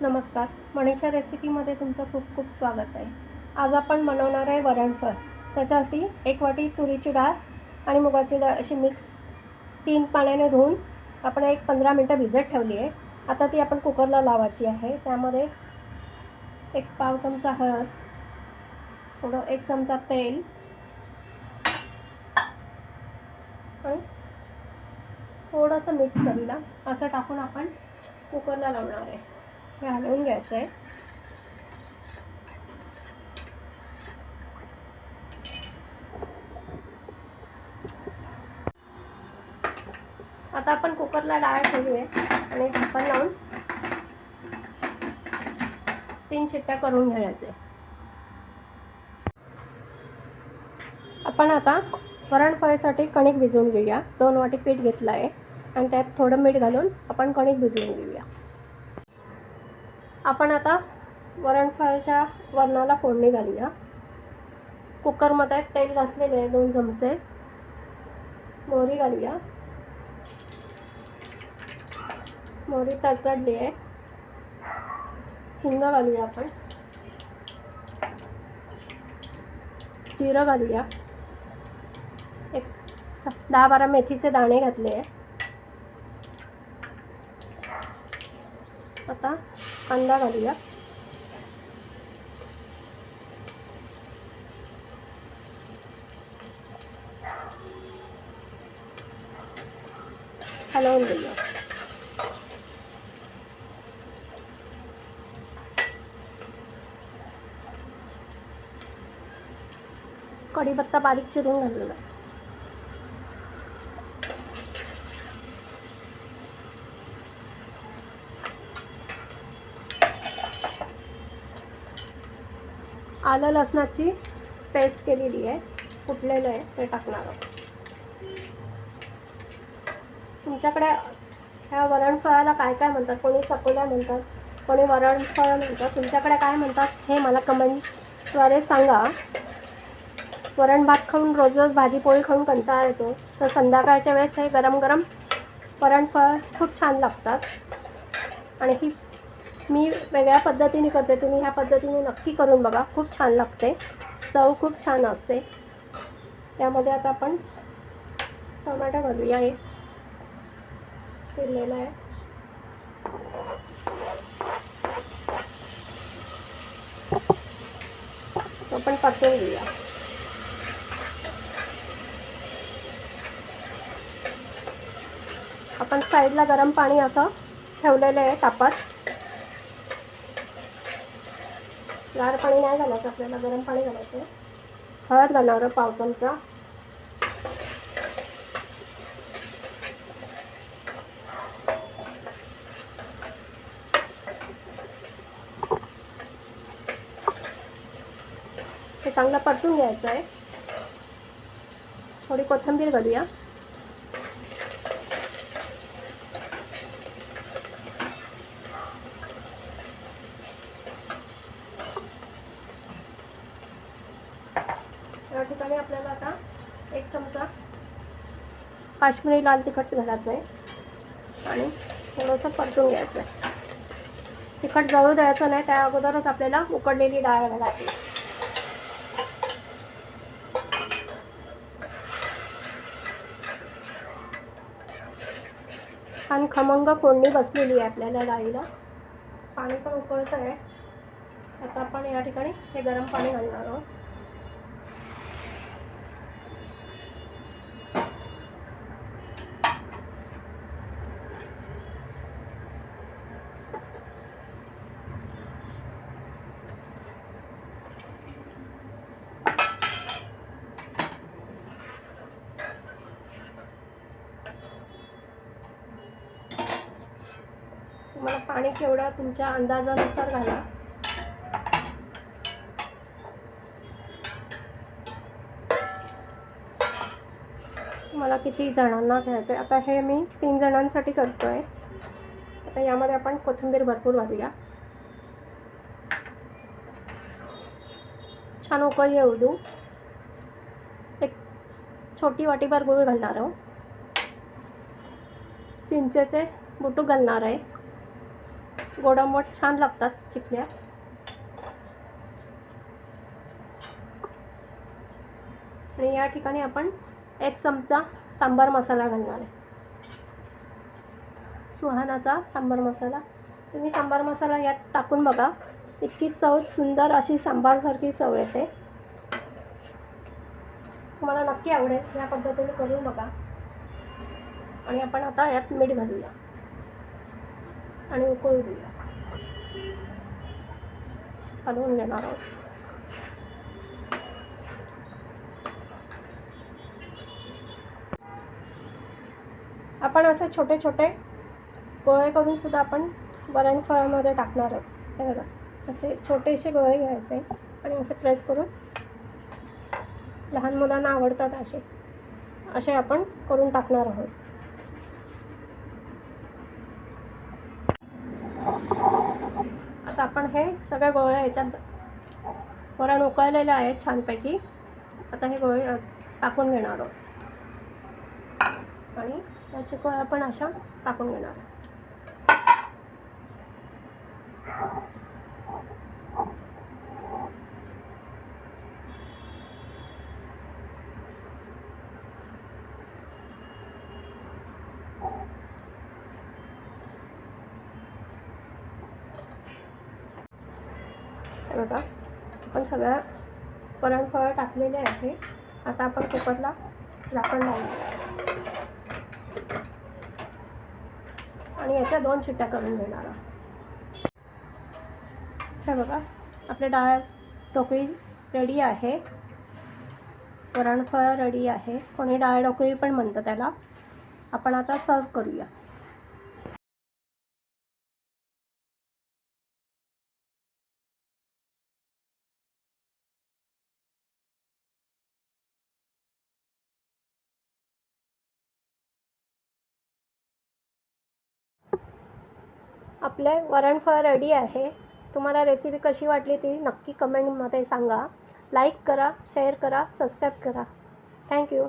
नमस्कार. मनीषा रेसिपीमध्ये तुमचं खूप खूप स्वागत आहे. आज आपण बनवणार आहे वरणफळ. त्याच्यासाठी एक वाटी तुरीची डाळ आणि मुगाची डाळ अशी मिक्स तीन पाण्याने धुवून आपण एक पंधरा मिनटं भिजत ठेवली आहे. आता ती आपण कुकरला लावायची आहे. त्यामध्ये एक पाव चमचा हळद थोडं एक चमचा तेल आणि थोडंसं मीठ चवीला असं टाकून आपण कुकरला लावणार आहे. घालून हलवून घ्यायचं आहे आता आपण कुकरला डाळ ठेवूया आहे आणि झाकण लावून तीन शिट्ट्या करून घ्यायचे. आपण आता वरणफळीसाठी कणिक भिजवून घेऊया. दोन वाटी पीठ घेतलं आहे आणि त्यात थोडं मीठ घालून आपण कणिक भिजवून घेऊया. आपण आता वरणफळाच्या वरणाला फोडणी घालूया. कुकरमध्ये तेल घातलेले आहे दोन चमचे. मोहरी घालूया. मोहरी तडतडली आहे. हिंग घालूया आपण. जिरं घालूया. एक दहा बारा मेथीचे दाणे घातले आहे. आता कांदा घालूया हलवून घेऊया कढीपत्ता बारीक आलं लसणाची पेस्ट केलेली आहे. कुटलेलं आहे ते टाकणार आहोत. तुमच्याकडे ह्या वरणफळाला काय काय म्हणतात? कोणी चकोल्या म्हणतात? कोणी वरणफळ म्हणतात? तुमच्याकडे काय म्हणतात हे मला कमेंटद्वारे सांगा. वरण भात खाऊन रोज रोज भाजीपोळी खाऊन कंटाळा येतो. तर संध्याकाळच्या वेळेस हे गरम गरम वरणफळ खूप छान लागतात. आणि ही मी वेगळ्या पद्धतीने करते. तुम्ही ह्या पद्धतीने नक्की करून बघा. खूप छान लागते. चव खूप छान असते. त्यामध्ये आता आपण टोमॅटो घालूया. हे चिरलेलं आहे. तो पण परतून घेऊया. आपण साईडला गरम पाणी असं ठेवलेलं आहे तापात. गार पाणी नाही घालायचं आपल्याला गरम पाणी घालायचं. हळद घालणार पाव चमचा. हे चांगलं परतून घ्यायचं आहे. थोडी कोथिंबीर घालूया या ठिकाणी आपल्याला आता एक चमचा काश्मीरी लाल तिखट घालायचं आहे आणि थोडंसं परतून घ्यायचं. आहे तिखट जळू द्यायचं नाही त्या अगोदरच आपल्याला उकडलेली डाळ घालायची. छान खमंग फोडणी बसलेली आहे आपल्याला डाळीला. पाणी पण उकळतं आहे आता आपण या ठिकाणी हे गरम पाणी घालणार आहोत. तुम्हाला पाणी केवढं तुमच्या अंदाजानुसार घाला. मला किती जणांना घ्यायचं आहे आता हे मी तीन जणांसाठी करतो आहे आता यामध्ये आपण कोथिंबीर भरपूर घालूया. छान उकळी येऊ देऊ. एक छोटी वाटीभर गूळ घालणार आहोत. चिंचेचे बुटूक घालणार आहे. गोडामोट छान लागतात चिकल्या आणि या ठिकाणी आपण एक चमचा सांबार मसाला घालणार आहे. सुहानाचा सांबार मसाला. तुम्ही सांबार मसाला यात टाकून बघा. इतकी चव सुंदर अशी सांबारसारखी चव येते. तुम्हाला नक्की आवडेल. या पद्धतीने करून बघा. आणि आपण आता यात मीठ घालूया. आणि उकळू देऊया हलवून घेणार आहोत. आपण असे छोटे छोटे गोळे करून सुद्धा आपण वरण फळामध्ये टाकणार आहोत. हे बघा असे छोटेसे गोळे घ्यायचे आणि असे प्रेस करून लहान मुलांना आवडतात असे. असे आपण करून टाकणार आहोत. आता आपण हे सगळ्या गोळ्या ह्याच्यात वरण उकळलेलं आहे छानपैकी आता हे गोळे टाकून घेणार आहोत आणि याचे गोळ्या पण अशा टाकून घेणार आहोत. बघा आपण सगळ्या वरणफळं टाकलेले आहे आता आपण कुकरला झाकण लावू आणि याच्या दोन शिट्ट्या करून घेणार हे बघा आपले डाळ टोकळी रेडी आहे. वरणफळं रेडी आहे. कोणी डाळ डोकळी पण म्हणतं त्याला. आपण आता सर्व करूया. आपले वरणफळ रेडी आहे. तुम्हाला रेसिपी कशी वाटली ती नक्की कमेंटमध्ये सांगा. लाईक करा शेअर करा सबस्क्राईब करा. थँक्यू